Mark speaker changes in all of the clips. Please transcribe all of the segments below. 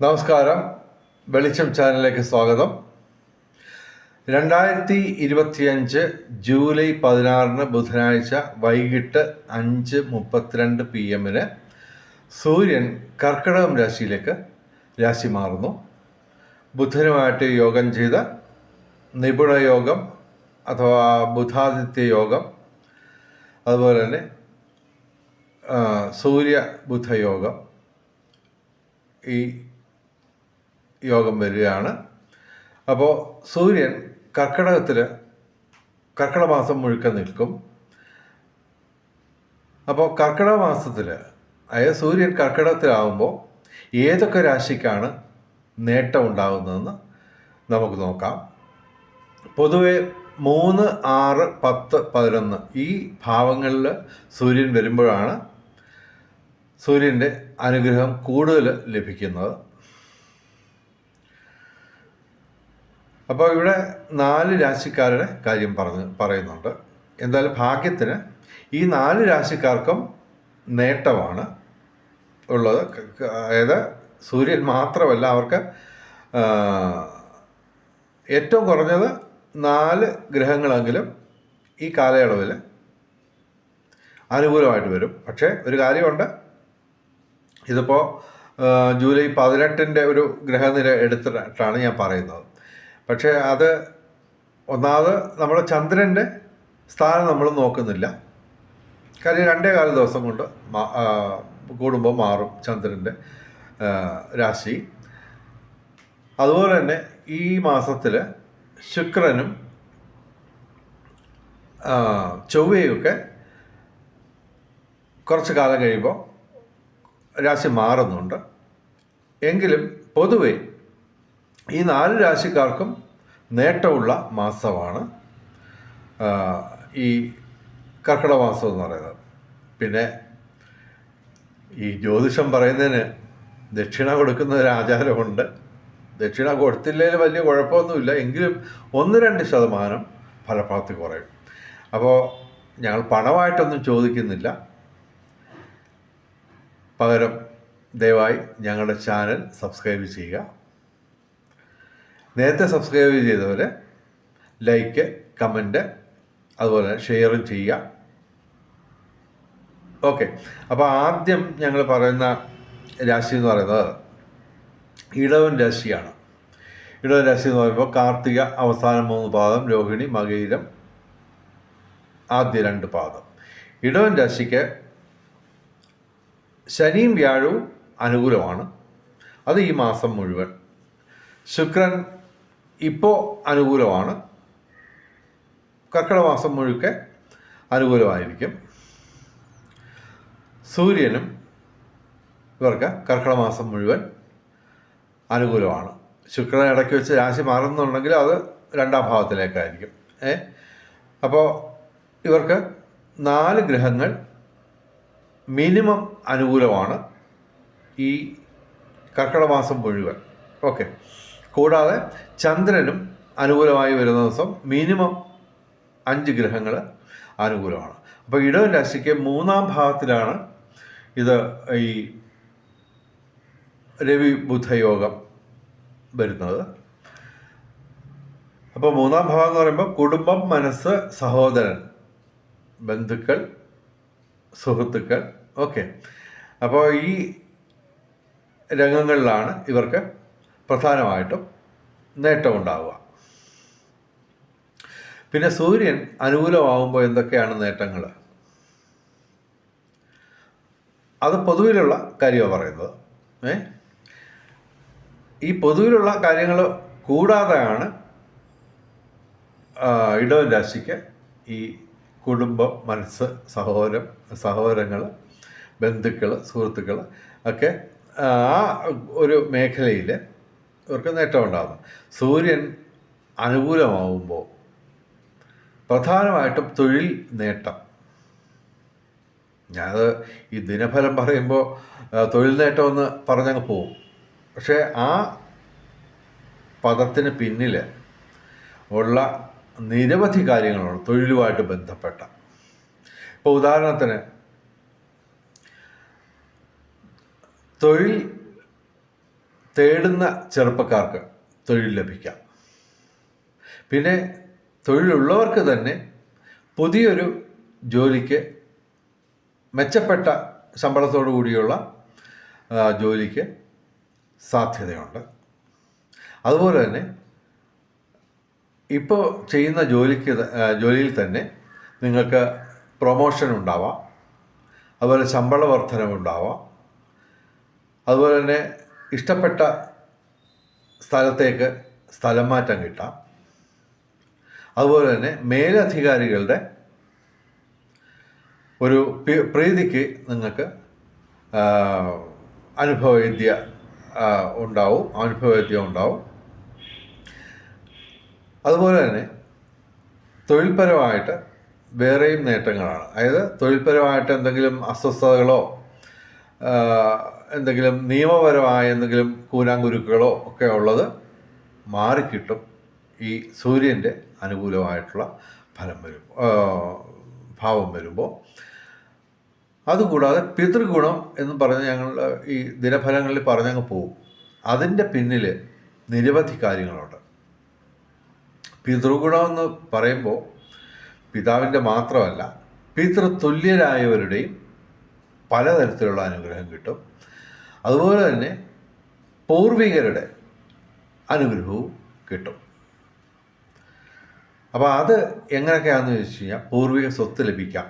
Speaker 1: നമസ്കാരം. വെളിച്ചം ചാനലിലേക്ക് സ്വാഗതം. രണ്ടായിരത്തി ഇരുപത്തിയഞ്ച് ജൂലൈ പതിനാറിന് ബുധനാഴ്ച വൈകിട്ട് അഞ്ച് മുപ്പത്തിരണ്ട് പി എമ്മിന് സൂര്യൻ കർക്കിടകം രാശിയിലേക്ക് രാശി മാറുന്നു. ബുധനുമായിട്ട് യോഗം ചെയ്ത നിപുണ യോഗം അഥവാ ബുധാദിത്യ യോഗം അതുപോലെ തന്നെ സൂര്യ ബുധയോഗം ഈ യോഗം വരികയാണ്. അപ്പോൾ സൂര്യൻ കർക്കിടകത്തിൽ കർക്കിടക മാസം മുഴുക്ക നിൽക്കും. അപ്പോൾ കർക്കിടക മാസത്തിൽ അതായത് സൂര്യൻ കർക്കിടകത്തിലാവുമ്പോൾ ഏതൊക്കെ രാശിക്കാണ് നേട്ടം ഉണ്ടാകുന്നതെന്ന് നമുക്ക് നോക്കാം. പൊതുവെ മൂന്ന് ആറ് പത്ത് പതിനൊന്ന് ഈ ഭാവങ്ങളിൽ സൂര്യൻ വരുമ്പോഴാണ് സൂര്യന്റെ അനുഗ്രഹം കൂടുതൽ ലഭിക്കുന്നത്. അപ്പോൾ ഇവിടെ നാല് രാശിക്കാരുടെ കാര്യം പറഞ്ഞ് പറയുന്നുണ്ട്. എന്തായാലും ഭാഗ്യത്തിന് ഈ നാല് രാശിക്കാർക്കും നേട്ടമാണ് ഉള്ളത്. അതായത് സൂര്യൻ മാത്രമല്ല അവർക്ക് ഏറ്റവും കുറഞ്ഞത് നാല് ഗ്രഹങ്ങളെങ്കിലും ഈ കാലയളവിൽ അനുകൂലമായിട്ട് വരും. പക്ഷേ ഒരു കാര്യമുണ്ട്. ഇതിപ്പോൾ ജൂലൈ പതിനെട്ടിന്റെ ഒരു ഗ്രഹനില എടുത്തിട്ടാണ് ഞാൻ പറയുന്നത്. പക്ഷേ അത് ഒന്നാമത് നമ്മൾ ചന്ദ്രന്റെ സ്ഥാനം നമ്മൾ നോക്കുന്നില്ല. കാര്യം രണ്ടേ കാല ദിവസം കൊണ്ട് കൂടുമ്പോൾ മാറും ചന്ദ്രന്റെ രാശി. അതുപോലെ തന്നെ ഈ മാസത്തിൽ ശുക്രനും ചൊവ്വയൊക്കെ കുറച്ച് കാലം കഴിയുമ്പോൾ രാശി മാറുന്നുണ്ട്. എങ്കിലും പൊതുവെ ഈ നാല് രാശിക്കാർക്കും നേട്ടമുള്ള മാസമാണ്. ഈ കർക്കിടക മാസം എന്ന് പറയുന്നത്. പിന്നെ ഈ ജ്യോതിഷം പറയുന്നതിന് ദക്ഷിണ കൊടുക്കുന്ന ഒരു ആചാരമുണ്ട്. ദക്ഷിണ കൊടുത്തില്ലെങ്കിൽ വലിയ കുഴപ്പമൊന്നുമില്ല. എങ്കിലും ഒന്ന് രണ്ട് ശതമാനം ഫലപ്രാപ്തി കുറയും. അപ്പോൾ ഞങ്ങൾ പണമായിട്ടൊന്നും ചോദിക്കുന്നില്ല. പകരം ദയവായി ഞങ്ങളുടെ ചാനൽ സബ്സ്ക്രൈബ് ചെയ്യുക. നേരത്തെ സബ്സ്ക്രൈബ് ചെയ്തവർ ലൈക്ക് കമന്റ് അതുപോലെ ഷെയറും ചെയ്യുക. ഓക്കെ അപ്പോൾ ആദ്യം ഞങ്ങൾ പറയുന്ന രാശി എന്ന് പറയുന്നത് ഇടവൻ രാശിയാണ്. ഇടവൻ രാശി എന്ന് പറയുമ്പോൾ കാർത്തിക അവസാന മൂന്ന് പാദം രോഹിണി മകയിരം ആദ്യ രണ്ട് പാദം. ഇടവൻ രാശിക്ക് ശനിയും വ്യാഴവും അനുകൂലമാണ്. അത് ഈ മാസം മുഴുവൻ. ശുക്രൻ ഇപ്പോൾ അനുകൂലമാണ്. കർക്കിടമാസം മുഴുക്കെ അനുകൂലമായിരിക്കും. സൂര്യനും ഇവർക്ക് കർക്കിടമാസം മുഴുവൻ അനുകൂലമാണ്. ശുക്രൻ ഇടയ്ക്ക് വെച്ച് രാശി മാറുന്നുണ്ടെങ്കിൽ അത് രണ്ടാം ഭാവത്തിലേക്കായിരിക്കും. ഏ? അപ്പോൾ ഇവർക്ക് നാല് ഗ്രഹങ്ങൾ മിനിമം അനുകൂലമാണ് ഈ കർക്കിടമാസം മുഴുവൻ. ഓക്കെ. കൂടാതെ ചന്ദ്രനും അനുകൂലമായി വരുന്ന ദിവസം മിനിമം അഞ്ച് ഗ്രഹങ്ങൾ അനുകൂലമാണ്. അപ്പോൾ ഇടവൻ രാശിക്ക് മൂന്നാം ഭാഗത്തിലാണ് ഇത് ഈ രവി ബുധയോഗം വരുന്നത്. അപ്പോൾ മൂന്നാം ഭാഗം എന്ന് പറയുമ്പോൾ കുടുംബം മനസ്സ് സഹോദരൻ ബന്ധുക്കൾ സുഹൃത്തുക്കൾ ഓക്കെ അപ്പോൾ ഈ രംഗങ്ങളിലാണ് ഇവർക്ക് പ്രധാനമായിട്ടും നേട്ടമുണ്ടാവുക. പിന്നെ സൂര്യൻ അനുകൂലമാവുമ്പോൾ എന്തൊക്കെയാണ് നേട്ടങ്ങൾ അത് പൊതുവിലുള്ള കാര്യമാണ് പറയുന്നത്. ഏ? ഈ പൊതുവിലുള്ള കാര്യങ്ങൾ കൂടാതെയാണ് ഇടവൻ രാശിക്ക് ഈ കുടുംബം മനസ്സ് സഹോദരം സഹോദരങ്ങൾ ബന്ധുക്കൾ സുഹൃത്തുക്കൾ ഒക്കെ ആ ഒരു മേഖലയിൽ ഇവർക്ക് നേട്ടമുണ്ടാകുന്നു സൂര്യൻ അനുകൂലമാവുമ്പോൾ പ്രധാനമായിട്ടും തൊഴിൽ നേട്ടം. ഞാനത് ഈ ദിനഫലം പറയുമ്പോൾ തൊഴിൽ നേട്ടമെന്ന് പറഞ്ഞങ്ങ് പോവും. പക്ഷേ ആ പദത്തിന് പിന്നിൽ ഉള്ള നിരവധി കാര്യങ്ങളാണ് തൊഴിലുമായിട്ട് ബന്ധപ്പെട്ട. ഇപ്പോൾ ഉദാഹരണത്തിന് തൊഴിൽ തേടുന്ന ചെറുപ്പക്കാർക്ക് തൊഴിൽ ലഭിക്കാം. പിന്നെ തൊഴിലുള്ളവർക്ക് തന്നെ പുതിയൊരു ജോലിക്ക് മെച്ചപ്പെട്ട ശമ്പളത്തോടു കൂടിയുള്ള ജോലിക്ക് സാധ്യതയുണ്ട്. അതുപോലെ തന്നെ ഇപ്പോൾ ചെയ്യുന്ന ജോലിക്ക് ജോലിയിൽ തന്നെ നിങ്ങൾക്ക് പ്രൊമോഷൻ ഉണ്ടാവാം. അതുപോലെ ശമ്പള വർധനവുണ്ടാവാം. അതുപോലെ തന്നെ ഇഷ്ടപ്പെട്ട സ്ഥലത്തേക്ക് സ്ഥലം മാറ്റം കിട്ടാം. അതുപോലെ തന്നെ മേലധികാരികളുടെ ഒരു പ്രീതിക്ക് നിങ്ങൾക്ക് അനുഭവവിദ്യ ഉണ്ടാവും അനുഭവവിദ്യ ഉണ്ടാവും. അതുപോലെ തന്നെ തൊഴിൽപരമായിട്ട് വേറെയും നേട്ടങ്ങളാണ്. അതായത് തൊഴിൽപരമായിട്ട് എന്തെങ്കിലും അസ്വസ്ഥതകളോ എന്തെങ്കിലും നിയമപരമായ എന്തെങ്കിലും കൂനാങ്കുരുക്കുകളോ ഒക്കെ ഉള്ളത് മാറിക്കിട്ടും. ഈ സൂര്യന്റെ അനുകൂലമായിട്ടുള്ള ഫലം വരും. ഭാവം വരുമ്പോൾ. അതുകൂടാതെ പിതൃഗുണം എന്ന് പറഞ്ഞ് ഞങ്ങൾ ഈ ദിനഫലങ്ങളിൽ പറഞ്ഞങ്ങ് പോവും. അതിന്റെ പിന്നിൽ നിരവധി കാര്യങ്ങളുണ്ട്. പിതൃഗുണം എന്ന് പറയുമ്പോൾ പിതാവിന്റെ മാത്രമല്ല പിതൃതുല്യരായവരുടെയും പലതരത്തിലുള്ള അനുഗ്രഹം കിട്ടും. അതുപോലെ തന്നെ പൂർവികരുടെ അനുഗ്രഹവും കിട്ടും. അപ്പോൾ അത് എങ്ങനെയൊക്കെയാണെന്ന് ചോദിച്ചു കഴിഞ്ഞാൽ പൂർവിക സ്വത്ത് ലഭിക്കാം.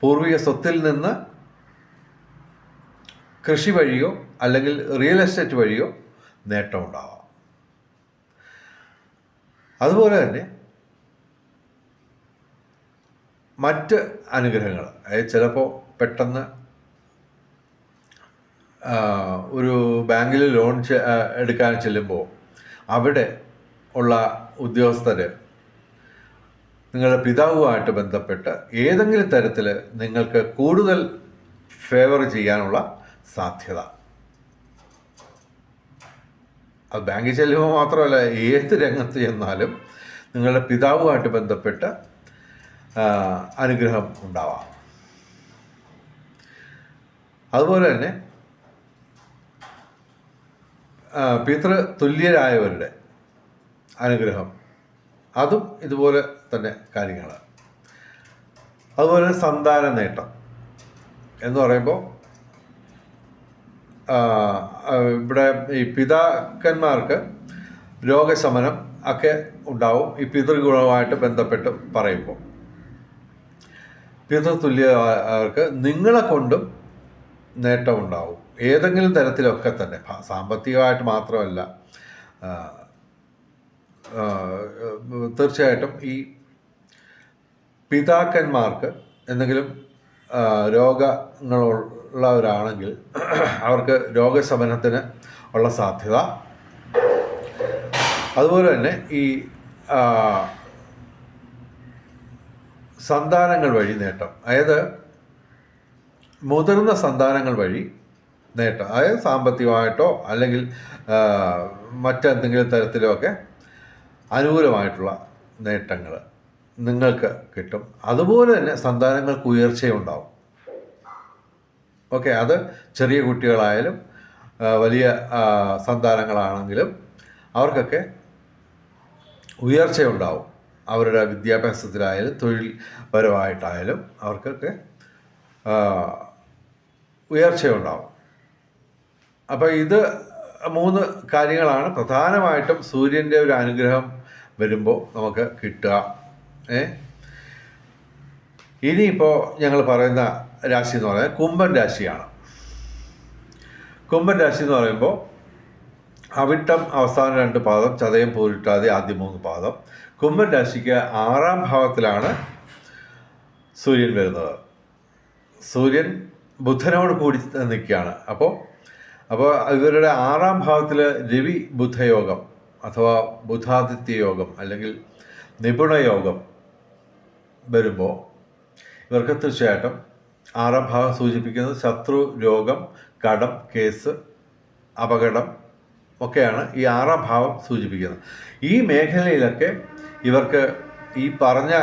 Speaker 1: പൂർവിക സ്വത്തിൽ നിന്ന് കൃഷി വഴിയോ അല്ലെങ്കിൽ റിയൽ എസ്റ്റേറ്റ് വഴിയോ നേട്ടമുണ്ടാവാം അതുപോലെ തന്നെ മറ്റ് അനുഗ്രഹങ്ങൾ അതായത് ചിലപ്പോൾ പെട്ടെന്ന് ഒരു ബാങ്കിൽ ലോൺ എടുക്കാൻ ചെല്ലുമ്പോൾ അവിടെ ഉള്ള ഉദ്യോഗസ്ഥർ നിങ്ങളുടെ പിതാവുമായിട്ട് ബന്ധപ്പെട്ട് ഏതെങ്കിലും തരത്തിൽ നിങ്ങൾക്ക് കൂടുതൽ ഫേവർ ചെയ്യാനുള്ള സാധ്യത. അത് ബാങ്കിൽ ചെല്ലുമ്പോൾ മാത്രമല്ല ഏത് രംഗത്ത് ചെന്നാലും നിങ്ങളുടെ പിതാവുമായിട്ട് ബന്ധപ്പെട്ട് അനുഗ്രഹം ഉണ്ടാവാം. അതുപോലെ തന്നെ പിതൃ തുല്യരായവരുടെ അനുഗ്രഹം. അതും ഇതുപോലെ തന്നെ കാര്യങ്ങളാണ്. അതുപോലെ സന്താന നേട്ടം എന്ന് പറയുമ്പോൾ ഇവിടെ ഈ പിതാക്കന്മാർക്ക് രോഗശമനം ഒക്കെ ഉണ്ടാവും. ഈ പിതൃഗുണവുമായിട്ട് ബന്ധപ്പെട്ട് പറയുമ്പോൾ. പിതൃതുല്യർക്ക് നിങ്ങളെ കൊണ്ടും നേട്ടമുണ്ടാവും. ഏതെങ്കിലും തരത്തിലൊക്കെ തന്നെ. സാമ്പത്തികമായിട്ട് മാത്രമല്ല തീർച്ചയായിട്ടും ഈ പിതാക്കന്മാർക്ക് എന്തെങ്കിലും രോഗങ്ങളുള്ളവരാണെങ്കിൽ അവർക്ക് രോഗശമനത്തിന് ഉള്ള സാധ്യത. അതുപോലെ തന്നെ ഈ സന്താനങ്ങൾ വഴി നേട്ടം. അതായത് മുതിർന്ന സന്താനങ്ങൾ വഴി നേട്ടം അതായത് സാമ്പത്തികമായിട്ടോ അല്ലെങ്കിൽ മറ്റെന്തെങ്കിലും തരത്തിലോ ഒക്കെ അനുകൂലമായിട്ടുള്ള നേട്ടങ്ങൾ നിങ്ങൾക്ക് കിട്ടും. അതുപോലെ തന്നെ സന്താനങ്ങൾക്ക് ഉയർച്ചയുണ്ടാവും ഓക്കെ അത് ചെറിയ കുട്ടികളായാലും വലിയ സന്താനങ്ങളാണെങ്കിലും അവർക്കൊക്കെ ഉയർച്ചയുണ്ടാവും അവരുടെ വിദ്യാഭ്യാസത്തിലായാലും തൊഴിൽപരമായിട്ടായാലും അവർക്കൊക്കെ ഉയർച്ചയുണ്ടാവും അപ്പോൾ ഇത് മൂന്ന് കാര്യങ്ങളാണ്. പ്രധാനമായിട്ടും സൂര്യന്റെ ഒരു അനുഗ്രഹം വരുമ്പോൾ നമുക്ക് കിട്ടുക. ഏ? ഇനിയിപ്പോൾ ഞങ്ങൾ പറയുന്ന രാശി എന്ന് പറയുന്നത് കുംഭൻ രാശിയാണ്. കുംഭൻ രാശി എന്ന് പറയുമ്പോൾ അവിട്ടം അവസാന രണ്ട് പാദം ചതയം പോരിട്ടാതെ ആദ്യ മൂന്ന് പാദം. കുംഭൻ രാശിക്ക് ആറാം ഭാവത്തിലാണ് സൂര്യൻ വരുന്നത്. സൂര്യൻ ബുധനോട് കൂടി നിൽക്കുകയാണ്. അപ്പോൾ അപ്പോൾ ഇവരുടെ ആറാം ഭാവത്തിൽ രവി ബുധയോഗം അഥവാ ബുധാദിത്യ യോഗം അല്ലെങ്കിൽ നിപുണയോഗം വരുമ്പോൾ ഇവർക്ക് തീർച്ചയായിട്ടും ആറാം ഭാവം സൂചിപ്പിക്കുന്നത് ശത്രു രോഗം കടം കേസ് അപകടം ഒക്കെയാണ് ഈ ആറാം ഭാവം സൂചിപ്പിക്കുന്നത്. ഈ മേഖലയിലൊക്കെ ഇവർക്ക് ഈ പറഞ്ഞ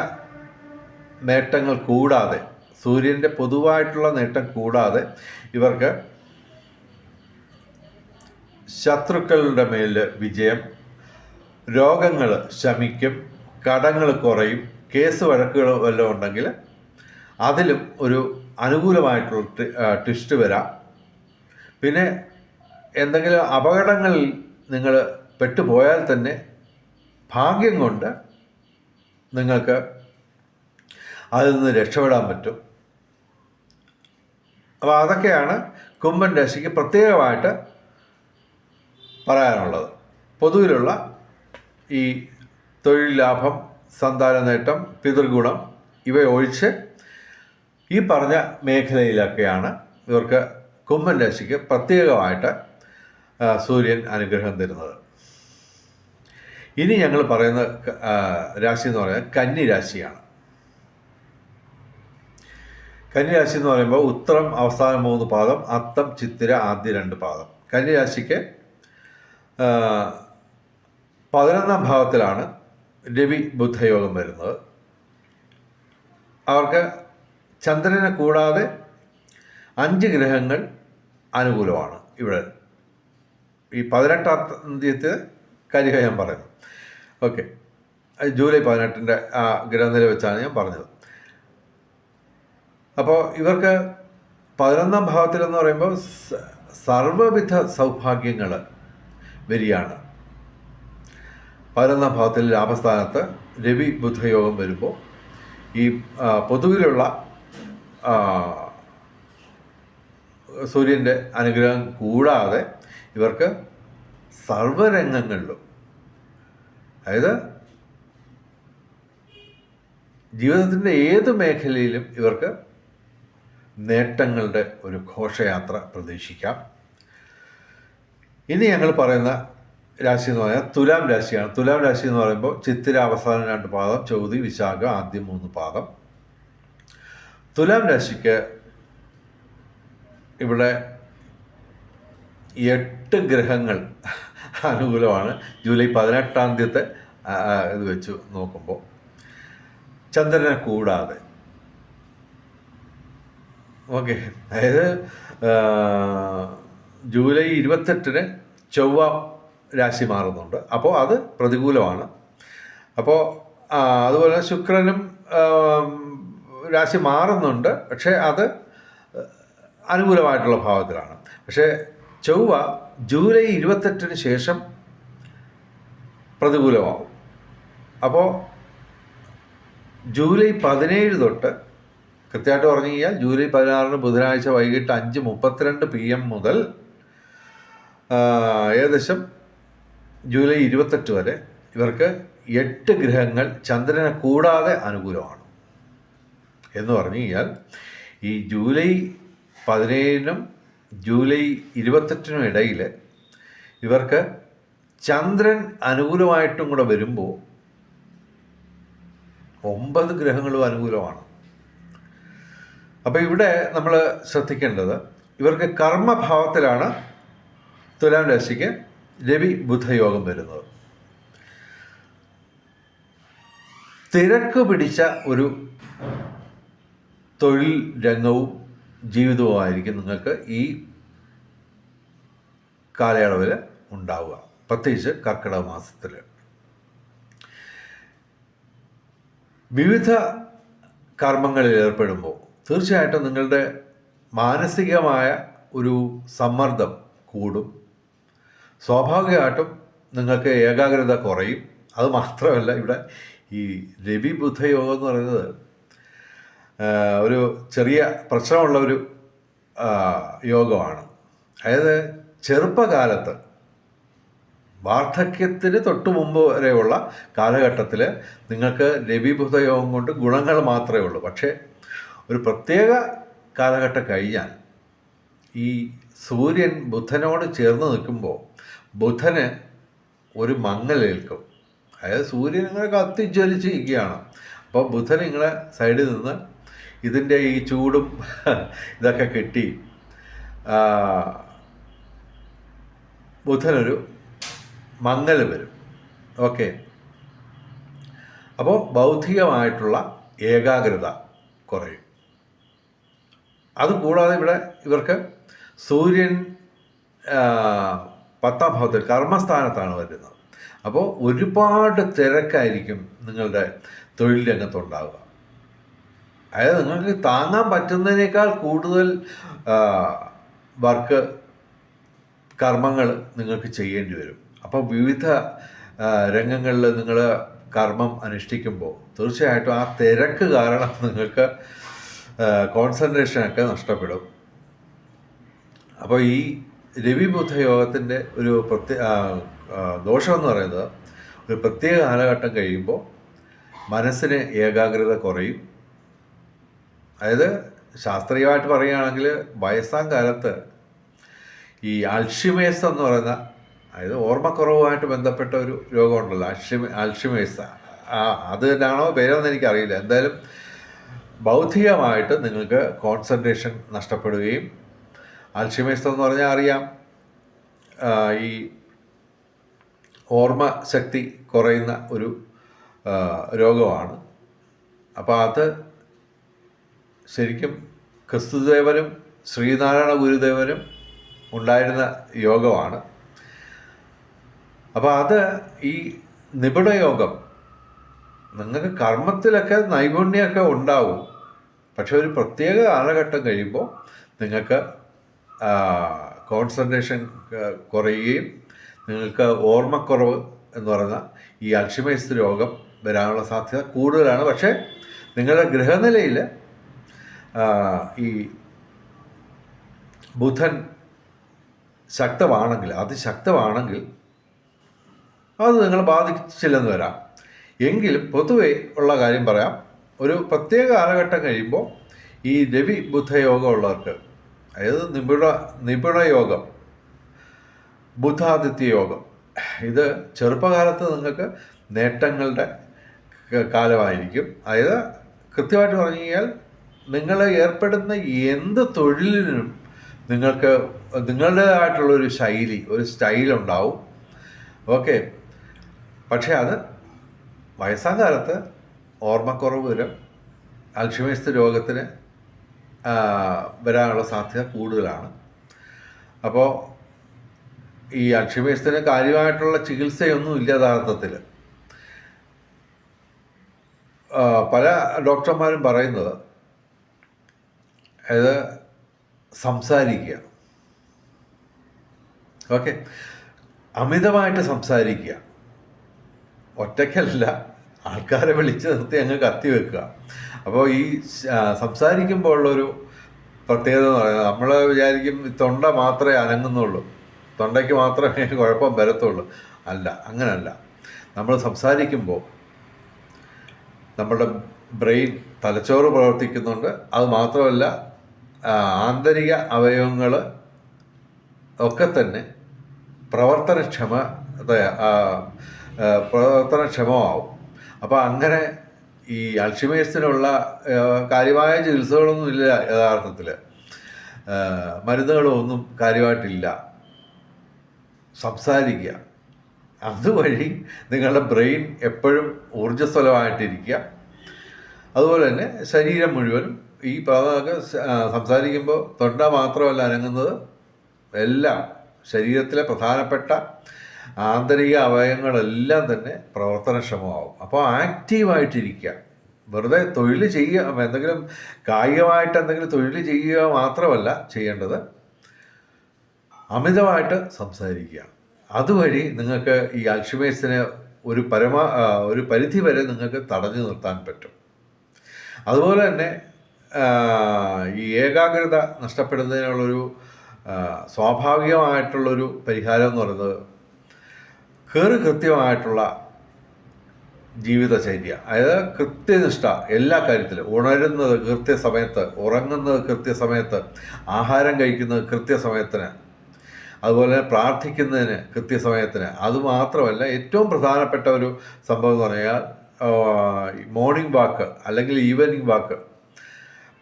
Speaker 1: നേട്ടങ്ങൾ കൂടാതെ സൂര്യന്റെ പൊതുവായിട്ടുള്ള നേട്ടം കൂടാതെ ഇവർക്ക് ശത്രുക്കളുടെ മേൽ വിജയം. രോഗങ്ങൾ ശമിക്കും കടങ്ങൾ കുറയും കേസ് വഴക്കുകൾ വല്ലതും ഉണ്ടെങ്കിൽ അതിലും ഒരു അനുകൂലമായിട്ടുള്ള ട്വിസ്റ്റ് വരാം. പിന്നെ എന്തെങ്കിലും അപകടങ്ങളിൽ നിങ്ങൾ പെട്ടുപോയാൽ തന്നെ ഭാഗ്യം കൊണ്ട് നിങ്ങൾക്ക് അതിൽ നിന്ന് രക്ഷപ്പെടാൻ പറ്റും. അപ്പോൾ അതൊക്കെയാണ് കുംഭൻ രാശിക്ക് പ്രത്യേകമായിട്ട് പറയാനുള്ളത്. പൊതുവിലുള്ള ഈ തൊഴിൽ ലാഭം സന്താന നേട്ടം പിതൃഗുണം ഇവ ഒഴിച്ച് ഈ പറഞ്ഞ മേഖലയിലൊക്കെയാണ് ഇവർക്ക് കുംഭൻ രാശിക്ക് പ്രത്യേകമായിട്ട് സൂര്യൻ അനുഗ്രഹം തരുന്നത്. ഇനി ഞങ്ങൾ പറയുന്ന രാശി എന്ന് പറയുന്നത് കന്നി രാശിയാണ്. കന്നിരാശി എന്ന് പറയുമ്പോൾ ഉത്തരം അവസാന മൂന്ന് പാദം അത്തം ചിത്തിര ആദ്യ രണ്ട് പാദം. കന്നിരാശിക്ക് പതിനൊന്നാം ഭാവത്തിലാണ് രവി ബുദ്ധയോഗം വരുന്നത്. അവർക്ക് ചന്ദ്രനെ കൂടാതെ അഞ്ച് ഗ്രഹങ്ങൾ അനുകൂലമാണ്. ഇവിടെ ഈ പതിനെട്ടാം തീയതി കരിക ഞാൻ ഓക്കെ. ജൂലൈ പതിനെട്ടിന്റെ ആ ഗ്രഹനില വെച്ചാണ് ഞാൻ പറഞ്ഞത്. അപ്പോൾ ഇവർക്ക് പതിനൊന്നാം ഭാവത്തിലെന്ന് പറയുമ്പോൾ സർവവിധ സൗഭാഗ്യങ്ങൾ വരികയാണ്. പതിനൊന്നാം ഭാവത്തിൽ ലാഭസ്ഥാനത്ത് രവി ബുധയോഗം വരുമ്പോൾ ഈ പൊതുവിലുള്ള സൂര്യന്റെ അനുഗ്രഹം കൂടാതെ ഇവർക്ക് സർവരംഗങ്ങളിലും അതായത് ജീവിതത്തിന്റെ ഏത് മേഖലയിലും ഇവർക്ക് നേട്ടങ്ങളുടെ ഒരു ഘോഷയാത്ര പ്രതീക്ഷിക്കാം. ഇനി ഞങ്ങൾ പറയുന്ന രാശി എന്ന് പറഞ്ഞാൽ തുലാം രാശിയാണ്. തുലാം രാശി എന്ന് പറയുമ്പോൾ ചിത്തിര അവസാനം രണ്ട് പാദം ചൗതി വിശാഖ ആദ്യം മൂന്ന് പാദം. തുലാം രാശിക്ക് ഇവിടെ എട്ട് ഗ്രഹങ്ങൾ അനുകൂലമാണ്. ജൂലൈ പതിനെട്ടാം തീയതി ഇത് വെച്ച് നോക്കുമ്പോൾ. ചന്ദ്രനെ കൂടാതെ. ഓക്കെ. അതായത് ജൂലൈ ഇരുപത്തെട്ടിന് ചൊവ്വ രാശി മാറുന്നുണ്ട്. അപ്പോൾ അത് പ്രതികൂലമാണ്. അപ്പോൾ അതുപോലെ ശുക്രനും രാശി മാറുന്നുണ്ട്. പക്ഷേ അത് അനുകൂലമായിട്ടുള്ള ഭാവത്തിലാണ്. പക്ഷേ ചൊവ്വ ജൂലൈ ഇരുപത്തെട്ടിന് ശേഷം പ്രതികൂലമാവും അപ്പോൾ ജൂലൈ പതിനേഴ് തൊട്ട് കൃത്യമായിട്ട് പറഞ്ഞു കഴിഞ്ഞാൽ ജൂലൈ പതിനാറിന് ബുധനാഴ്ച വൈകിട്ട് അഞ്ച് മുപ്പത്തിരണ്ട് പി എം മുതൽ ഏകദേശം ജൂലൈ ഇരുപത്തെട്ട് വരെ ഇവർക്ക് എട്ട് ഗ്രഹങ്ങൾ ചന്ദ്രനെ കൂടാതെ അനുകൂലമാണ്. എന്ന് പറഞ്ഞു കഴിഞ്ഞാൽ ഈ ജൂലൈ പതിനേഴിനും ജൂലൈ ഇരുപത്തെട്ടിനും ഇടയിൽ ഇവർക്ക് ചന്ദ്രൻ അനുകൂലമായിട്ടും കൂടെ വരുമ്പോൾ ഒമ്പത് ഗ്രഹങ്ങളും അനുകൂലമാണ്. അപ്പോൾ ഇവിടെ നമ്മൾ ശ്രദ്ധിക്കേണ്ടത് ഇവർക്ക് കർമ്മഭാവത്തിലാണ് തുലാം രാശിക്ക് രവി ബുധയോഗം വരുന്നത്. തിരക്ക് പിടിച്ച ഒരു തൊഴിൽ രംഗവും ജീവിതവുമായിരിക്കും നിങ്ങൾക്ക് ഈ കാലയളവിൽ ഉണ്ടാവുക. പ്രത്യേകിച്ച് കർക്കിടക മാസത്തിൽ വിവിധ കർമ്മങ്ങളിൽ ഏർപ്പെടുമ്പോൾ തീർച്ചയായിട്ടും നിങ്ങളുടെ മാനസികമായ ഒരു സമ്മർദ്ദം കൂടും. സ്വാഭാവികമായിട്ടും നിങ്ങൾക്ക് ഏകാഗ്രത കുറയും. അത് മാത്രമല്ല ഇവിടെ ഈ രവി ബുദ്ധയോഗം യോഗം എന്ന് പറയുന്നത് ഒരു ചെറിയ പ്രശ്നമുള്ള ഒരു യോഗമാണ്. അതായത് ചെറുപ്പകാലത്ത് വാർദ്ധക്യത്തിന് തൊട്ട് മുമ്പ് വരെയുള്ള കാലഘട്ടത്തിൽ നിങ്ങൾക്ക് രവി ബുധ യോഗം കൊണ്ട് ഗുണങ്ങൾ മാത്രമേ ഉള്ളൂ. പക്ഷേ ഒരു പ്രത്യേക കാലഘട്ടം കഴിഞ്ഞാൽ ഈ സൂര്യൻ ബുധനോട് ചേർന്ന് നിൽക്കുമ്പോൾ ബുധന് ഒരു മങ്ങലേൽക്കും അതായത് സൂര്യൻ ഇങ്ങനെ കത്തിജ്വലിച്ചിരിക്കുകയാണ്. അപ്പോൾ ബുധൻ ഇങ്ങനെ സൈഡിൽ നിന്ന് ഇതിന്റെ ഈ ചൂടും ഇതൊക്കെ കെട്ടി. ബുധനൊരു മങ്ങൽ വരും. ഓക്കെ. അപ്പോൾ ബൗദ്ധികമായിട്ടുള്ള ഏകാഗ്രത കുറയും. അതുകൂടാതെ ഇവിടെ ഇവർക്ക് സൂര്യൻ പത്താം ഭാവത്തിൽ കർമ്മസ്ഥാനത്താണ് വരുന്നത്. അപ്പോൾ ഒരുപാട് തിരക്കായിരിക്കും നിങ്ങളുടെ തൊഴിൽ രംഗത്തുണ്ടാവുക. അതായത് നിങ്ങൾക്ക് താങ്ങാൻ പറ്റുന്നതിനേക്കാൾ കൂടുതൽ വർക്ക് കർമ്മങ്ങൾ നിങ്ങൾക്ക് ചെയ്യേണ്ടി വരും. അപ്പോൾ വിവിധ രംഗങ്ങളിൽ നിങ്ങൾ കർമ്മം അനുഷ്ഠിക്കുമ്പോൾ തീർച്ചയായിട്ടും ആ തിരക്ക് കാരണം നിങ്ങൾക്ക് കോൺസെൻട്രേഷനൊക്കെ നഷ്ടപ്പെടും. അപ്പോൾ ഈ രവി ബുദ്ധ യോഗത്തിന്റെ ഒരു പ്രത്യേക ദോഷമെന്ന് പറയുന്നത് ഒരു പ്രത്യേക കാലഘട്ടം കഴിയുമ്പോൾ മനസ്സിന് ഏകാഗ്രത കുറയും. അതായത് ശാസ്ത്രീയമായിട്ട് പറയുകയാണെങ്കിൽ വയസ്സാം കാലത്ത് ഈ അൾഷിമേസ് എന്ന് പറയുന്ന അതായത് ഓർമ്മക്കുറവുമായിട്ട് ബന്ധപ്പെട്ട ഒരു രോഗമുണ്ടല്ലോ അൾഷിമ അൾഷിമേസ് ആ അത് തന്നെയാണോ പേരെന്ന് എനിക്കറിയില്ല. എന്തായാലും ബൗദ്ധികമായിട്ട് നിങ്ങൾക്ക് കോൺസെൻട്രേഷൻ നഷ്ടപ്പെടുകയും അൾഷിമേസ് എന്ന് പറഞ്ഞാൽ അറിയാം. ഈ ഓർമ്മ ശക്തി കുറയുന്ന ഒരു രോഗമാണ്. അപ്പോൾ അത് ശരിക്കും ക്രിസ്തുദേവനും ശ്രീനാരായണ ഗുരുദേവനും ഉണ്ടായിരുന്ന യോഗമാണ്. അപ്പോൾ അത് ഈ നിപുണ യോഗം നിങ്ങൾക്ക് കർമ്മത്തിലൊക്കെ നൈപുണ്യമൊക്കെ ഉണ്ടാവും. പക്ഷെ ഒരു പ്രത്യേക കാലഘട്ടം കഴിയുമ്പോൾ നിങ്ങൾക്ക് കോൺസെൻട്രേഷൻ കുറയുകയും നിങ്ങൾക്ക് ഓർമ്മക്കുറവ് എന്ന് പറയുന്ന ഈ അൽഷിമേഴ്സ് രോഗം വരാനുള്ള സാധ്യത കൂടുതലാണ്. പക്ഷേ നിങ്ങളുടെ ഗ്രഹനിലയിൽ ഈ ബുധൻ ശക്തമാണെങ്കിൽ അതിശക്തമാണെങ്കിൽ അത് നിങ്ങളെ ബാധിച്ചില്ലെന്ന് വരാം. എങ്കിലും പൊതുവേ ഉള്ള കാര്യം പറയാം ഒരു പ്രത്യേക കാലഘട്ടം കഴിയുമ്പോൾ ഈ രവി ബുദ്ധയോഗം ഉള്ളവർക്ക് അതായത് നിപുണ നിപുണ യോഗം ബുദ്ധാദിത്യ യോഗം ഇത് ചെറുപ്പകാലത്ത് നിങ്ങൾക്ക് നേട്ടങ്ങളുടെ കാലമായിരിക്കും. അതായത് കൃത്യമായിട്ട് പറഞ്ഞു കഴിഞ്ഞാൽ നിങ്ങൾ ഏർപ്പെടുന്ന എന്ത് തൊഴിലിനും നിങ്ങൾക്ക് നിങ്ങളുടേതായിട്ടുള്ളൊരു ശൈലി ഒരു സ്റ്റൈൽ ഉണ്ടാവും. ഓക്കെ. പക്ഷേ അത് വയസ്സാകാലത്ത് ഓർമ്മക്കുറവ് വരും. അൽഷിമേഴ്സ് രോഗത്തിന് വരാനുള്ള സാധ്യത കൂടുതലാണ്. അപ്പോൾ ഈ അൽഷിമേഴ്സിന് കാര്യമായിട്ടുള്ള ചികിത്സയൊന്നും ഇല്ല യഥാർത്ഥത്തിൽ. പല ഡോക്ടർമാരും പറയുന്നത് അതായത് സംസാരിക്കുക. ഓക്കെ. അമിതമായിട്ട് സംസാരിക്കുക. ഒറ്റയ്ക്കല്ല ആൾക്കാരെ വിളിച്ച് നിർത്തി അങ്ങ് കത്തി വെക്കുക അപ്പോൾ ഈ സംസാരിക്കുമ്പോൾ ഉള്ളൊരു പ്രത്യേകത എന്ന് പറയുന്നത് നമ്മൾ വിചാരിക്കും തൊണ്ട മാത്രമേ അനങ്ങുന്നുള്ളൂ. തൊണ്ടയ്ക്ക് മാത്രമേ കുഴപ്പം വരത്തുള്ളൂ. അല്ല അങ്ങനല്ല. നമ്മൾ സംസാരിക്കുമ്പോൾ നമ്മുടെ ബ്രെയിൻ തലച്ചോറ് പ്രവർത്തിക്കുന്നുണ്ട്. അത് മാത്രമല്ല ആന്തരിക അവയവങ്ങൾ ഒക്കെ തന്നെ പ്രവർത്തനക്ഷമ പ്രവർത്തനക്ഷമമാവും. അപ്പോൾ അങ്ങനെ ഈ അൽഷിമേഴ്സിനുള്ള കാര്യമായ ചികിത്സകളൊന്നും ഇല്ല യഥാർത്ഥത്തിൽ മരുന്നുകളോ ഒന്നും കാര്യമായിട്ടില്ല. സംസാരിക്കുക. അതുവഴി നിങ്ങളുടെ ബ്രെയിൻ എപ്പോഴും ഊർജസ്വലമായിട്ടിരിക്കുക. അതുപോലെ തന്നെ ശരീരം മുഴുവനും ഈ പ്രാതമൊക്കെ സംസാരിക്കുമ്പോൾ തൊണ്ട മാത്രമല്ല അനങ്ങുന്നത്. എല്ലാം ശരീരത്തിലെ പ്രധാനപ്പെട്ട ആന്തരിക അവയവങ്ങളെല്ലാം തന്നെ പ്രവർത്തനക്ഷമമാവും. അപ്പോൾ ആക്റ്റീവായിട്ടിരിക്കുക. വെറുതെ തൊഴിൽ ചെയ്യുക. എന്തെങ്കിലും കായികമായിട്ട് എന്തെങ്കിലും തൊഴിൽ ചെയ്യുക മാത്രമല്ല ചെയ്യേണ്ടത് അമിതമായിട്ട് സംസാരിക്കുക. അതുവഴി നിങ്ങൾക്ക് ഈ അൽഷിമേഴ്സിനെ ഒരു പരമാ ഒരു പരിധി വരെ നിങ്ങൾക്ക് തടഞ്ഞു നിർത്താൻ പറ്റും. അതുപോലെ തന്നെ ഈ ഏകാഗ്രത നഷ്ടപ്പെടുന്നതിനുള്ളൊരു സ്വാഭാവികമായിട്ടുള്ളൊരു പരിഹാരം എന്ന് പറയുന്നത് കയറി കൃത്യമായിട്ടുള്ള ജീവിതചര്യ അതായത് കൃത്യനിഷ്ഠ എല്ലാ കാര്യത്തിലും. ഉണരുന്നത് കൃത്യസമയത്ത് ഉറങ്ങുന്നത് കൃത്യസമയത്ത് ആഹാരം കഴിക്കുന്നത് കൃത്യസമയത്തിന് അതുപോലെ പ്രാർത്ഥിക്കുന്നതിന് കൃത്യസമയത്തിന്. അതുമാത്രമല്ല ഏറ്റവും പ്രധാനപ്പെട്ട ഒരു സംഭവം എന്ന് പറഞ്ഞാൽ മോർണിംഗ് വാക്ക് അല്ലെങ്കിൽ ഈവനിങ് വാക്ക്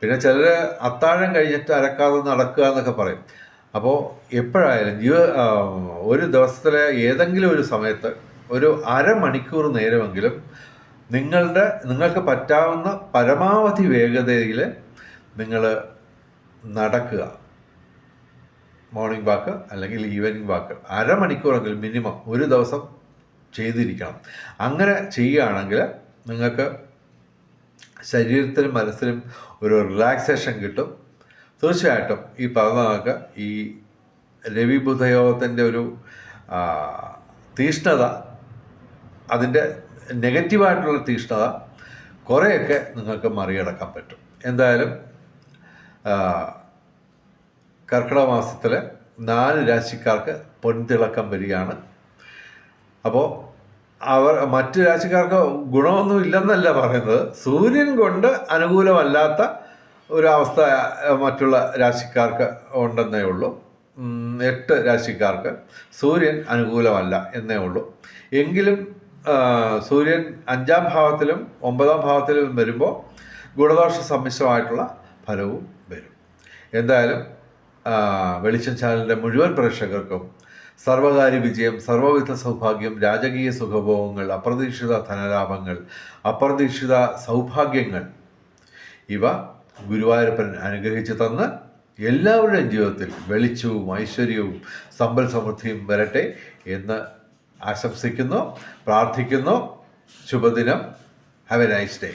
Speaker 1: പിന്നെ ചിലർ അത്താഴം കഴിഞ്ഞിട്ട് അരക്കാതെ നടക്കുക എന്നൊക്കെ പറയും. അപ്പോൾ എപ്പോഴായാലും ജീവ ഒരു ദിവസത്തിലെ ഏതെങ്കിലും ഒരു സമയത്ത് ഒരു അരമണിക്കൂർ നേരമെങ്കിലും നിങ്ങളുടെ നിങ്ങൾക്ക് പറ്റാവുന്ന പരമാവധി വേഗതയിൽ നിങ്ങൾ നടക്കുക. മോർണിംഗ് വാക്ക് അല്ലെങ്കിൽ ഈവനിങ് വാക്ക്. അരമണിക്കൂറെങ്കിലും മിനിമം ഒരു ദിവസം ചെയ്തിരിക്കണം. അങ്ങനെ ചെയ്യുകയാണെങ്കിൽ നിങ്ങൾക്ക് ശരീരത്തിനും മനസ്സിനും ഒരു റിലാക്സേഷൻ കിട്ടും. തീർച്ചയായിട്ടും ഈ പറഞ്ഞതൊക്കെ ഈ രവി ബുധയോഗത്തിന്റെ ഒരു തീഷ്ണത അതിന്റെ നെഗറ്റീവായിട്ടുള്ള തീഷ്ണത കുറേയൊക്കെ നിങ്ങൾക്ക് മറികടക്കാൻ പറ്റും. എന്തായാലും കർക്കിടക മാസത്തിൽ നാല് രാശിക്കാർക്ക് പൊൻതിളക്കം വരികയാണ്. അപ്പോൾ അവർ മറ്റു രാശിക്കാർക്ക് ഗുണമൊന്നും ഇല്ലെന്നല്ല പറയുന്നത്. സൂര്യൻ കൊണ്ട് അനുകൂലമല്ലാത്ത ഒരു അവസ്ഥ മറ്റുള്ള രാശിക്കാർക്ക് ഉണ്ടെന്നേ ഉള്ളൂ. എട്ട് രാശിക്കാർക്ക് സൂര്യൻ അനുകൂലമല്ല എന്നേ ഉള്ളൂ. എങ്കിലും സൂര്യൻ അഞ്ചാം ഭാവത്തിലും ഒമ്പതാം ഭാവത്തിലും വരുമ്പോൾ ഗുണദോഷ സമ്മിശ്രമായിട്ടുള്ള ഫലവും വരും. എന്തായാലും വെളിച്ചം ചാനലിന്റെ മുഴുവൻ പ്രേക്ഷകർക്കും സർവകാര്യ വിജയം സർവവിധ സൗഭാഗ്യം രാജകീയ സുഖഭോഗങ്ങൾ അപ്രതീക്ഷിത ധനലാഭങ്ങൾ അപ്രതീക്ഷിത സൗഭാഗ്യങ്ങൾ ഇവ ഗുരുവായൂരപ്പൻ അനുഗ്രഹിച്ചു തന്ന് എല്ലാവരുടെയും ജീവിതത്തിൽ വെളിച്ചവും ഐശ്വര്യവും സമ്പൽ സമൃദ്ധിയും വരട്ടെ എന്ന് ആശംസിക്കുന്നു പ്രാർത്ഥിക്കുന്നു. ശുഭദിനം. Have A nice day